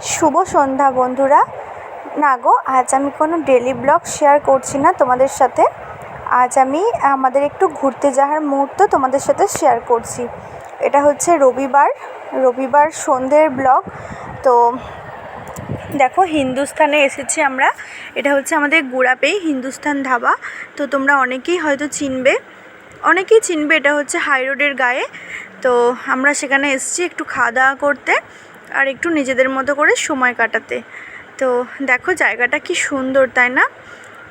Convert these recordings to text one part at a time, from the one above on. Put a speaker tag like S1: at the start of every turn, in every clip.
S1: শুভ সন্ধ্যা বন্ধুরা। না গো, আজ আমি কোনো ডেলি ব্লগ শেয়ার করছি না তোমাদের সাথে। আজ আমি আমাদের একটু ঘুরতে যাওয়ার মুহূর্ত তোমাদের সাথে শেয়ার করছি। এটা হচ্ছে রবিবার রবিবার সন্ধ্যের ব্লগ তো দেখো, হিন্দুস্থানে এসেছি আমরা। এটা হচ্ছে আমাদের গুড়াপেই হিন্দুস্থান ধাবা। তো তোমরা অনেকেই হয়তো চিনবে। অনেকেই চিনবে এটা হচ্ছে হাই রোডের গায়ে। তো আমরা সেখানে এসেছি একটু খাওয়া দাওয়া করতে। আর একটু নিজেদের মতো করে সময় কাটাতে। তো দেখো জায়গাটা কি সুন্দর, তাই না?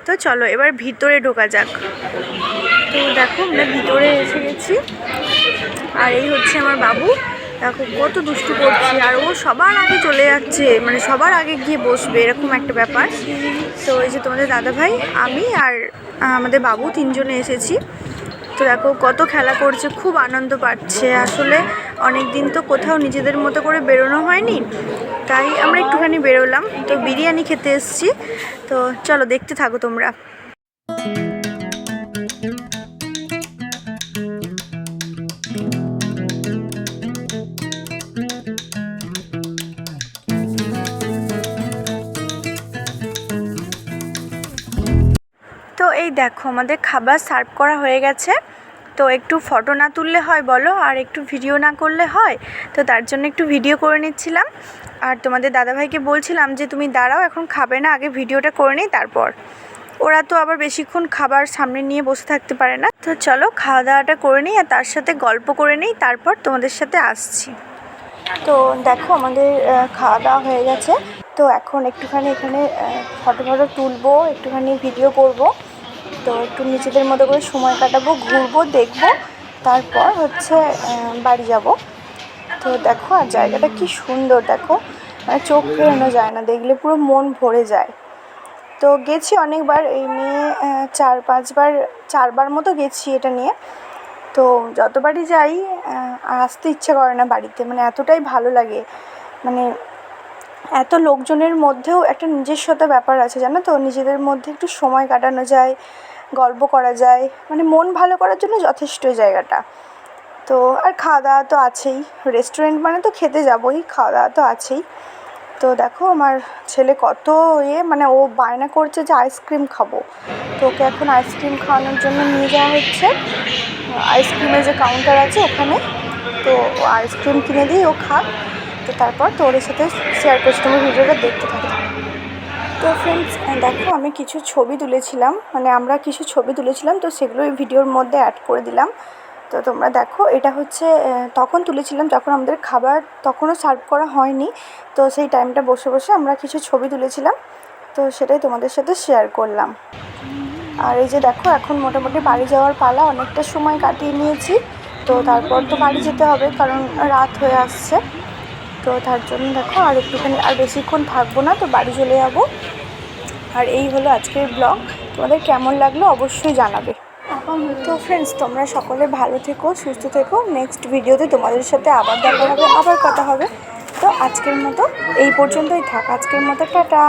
S1: তো চলো এবার ভিতরে ঢোকা যাক। তো দেখো আমরা ভিতরে এসে গেছি। আর এই হচ্ছে আমার বাবু। দেখো কত দুষ্টু করছে। আর ও সবার আগে চলে যাচ্ছে। মানে সবার আগে গিয়ে বসবে, এরকম একটা ব্যাপার। তো এই যে তোমাদের দাদা ভাই, আমি আর আমাদের বাবু তিনজনে এসেছি। তো দেখো কত খেলা করছে, খুব আনন্দ পাচ্ছে। আসলে অনেক দিন তো কোথাও নিজেদের মতো করে বেরোনো হয়নি, তাই আমরা একটুখানি বেরোলাম। তো বিরিয়ানি খেতে এসেছি, তো চলো দেখতে থাকো তোমরা। তো এই দেখো, আমাদের খাবার সার্ভ করা হয়ে গেছে। তো একটু ফটো না তুললে হয় বলো, আর একটু ভিডিও না করলে হয়? তো তার জন্য একটু ভিডিও করে নিচ্ছিলাম। আর তোমাদের দাদাভাইকে বলছিলাম যে, তুমি দাঁড়াও, এখন খাবে না, আগে ভিডিওটা করে নিই, তারপর। ওরা তো আবার বেশিক্ষণ খাবার সামনে নিয়ে বসে থাকতে পারে না। তো চলো খাওয়া দাওয়াটা করে নিই, আর তার সাথে গল্প করে নিই, তারপর তোমাদের সাথে আসছি। তো দেখো, আমাদের খাওয়া দাওয়া হয়ে গেছে। তো এখন একটুখানি এখানে ফটো ফটো তুলবো, একটুখানি ভিডিও করব। তো একটু নিজেদের মতো করে সময় কাটাবো, ঘুরবো, দেখব। তারপর হচ্ছে বাড়ি যাব। তো দেখো, আর জায়গাটা কি সুন্দর, দেখো। মানে চোখ ফেরানো যায় না, দেখলে পুরো মন ভরে যায়। তো গেছি অনেকবার, এই নিয়ে চার পাঁচবার, চারবার মতো গেছি এটা নিয়ে। তো যতবারই যাই আসতে ইচ্ছে করে না বাড়িতে মানে এতটাই ভালো লাগে। মানে এত লোকজনের মধ্যেও একটা নিজস্বতা ব্যাপার আছে, জানো তো? নিজেদের মধ্যে একটু সময় কাটানো যায়, গল্প করা যায় মানে মন ভালো করার জন্য যথেষ্ট জায়গাটা। তো আর খাওয়া দাওয়া তো আছেই রেস্টুরেন্ট মানে তো খেতে যাবোই খাওয়া দাওয়া তো আছেই। তো দেখো আমার ছেলে কত ইয়ে মানে ও বায়না করছে যে আইসক্রিম খাব। তো ওকে এখন আইসক্রিম খাওয়ানোর জন্য নিয়ে যাওয়া হচ্ছে। আইসক্রিমের যে কাউন্টার আছে ওখানে, তো আইসক্রিম কিনে দিই ও খাক। তো তারপর তো ওর সাথে শেয়ার করছি, তোমার ভিডিওটা দেখতে থাকো। তো ফ্রেন্ডস দেখো, আমি কিছু ছবি তুলেছিলাম মানে আমরা কিছু ছবি তুলেছিলাম, তো সেগুলো এই ভিডিওর মধ্যে অ্যাড করে দিলাম। তো তোমরা দেখো, এটা হচ্ছে তখন তুলেছিলাম, যখন আমাদের খাবার তখনও সার্ভ করা হয়নি, তো সেই টাইমটা বসে বসে আমরা কিছু ছবি তুলেছিলাম, তো সেটাই তোমাদের সাথে শেয়ার করলাম। আর এই যে দেখো, এখন মোটামুটি বাড়ি যাওয়ার পালা, অনেকটা সময় কাটিয়ে নিয়েছি, তো তারপর তো বাড়ি যেতে হবে, কারণ রাত হয়ে আসছে। তো তার জন্য দেখো আর একটুখানি, আর বেশিক্ষণ থাকব না, তো বাড়ি চলে যাব। আর এই হলো আজকের ব্লগ। তোমাদের কেমন লাগল অবশ্যই জানাবে। তো ফ্রেন্ডস তোমরা সকলে ভালো থেকো, সুস্থ থেকো। নেক্সট ভিডিওতে তোমাদের সাথে আবার দেখা হবে, আবার কথা হবে। তো আজকের মতো এই পর্যন্তই থাক। আজকের মতো টাটা।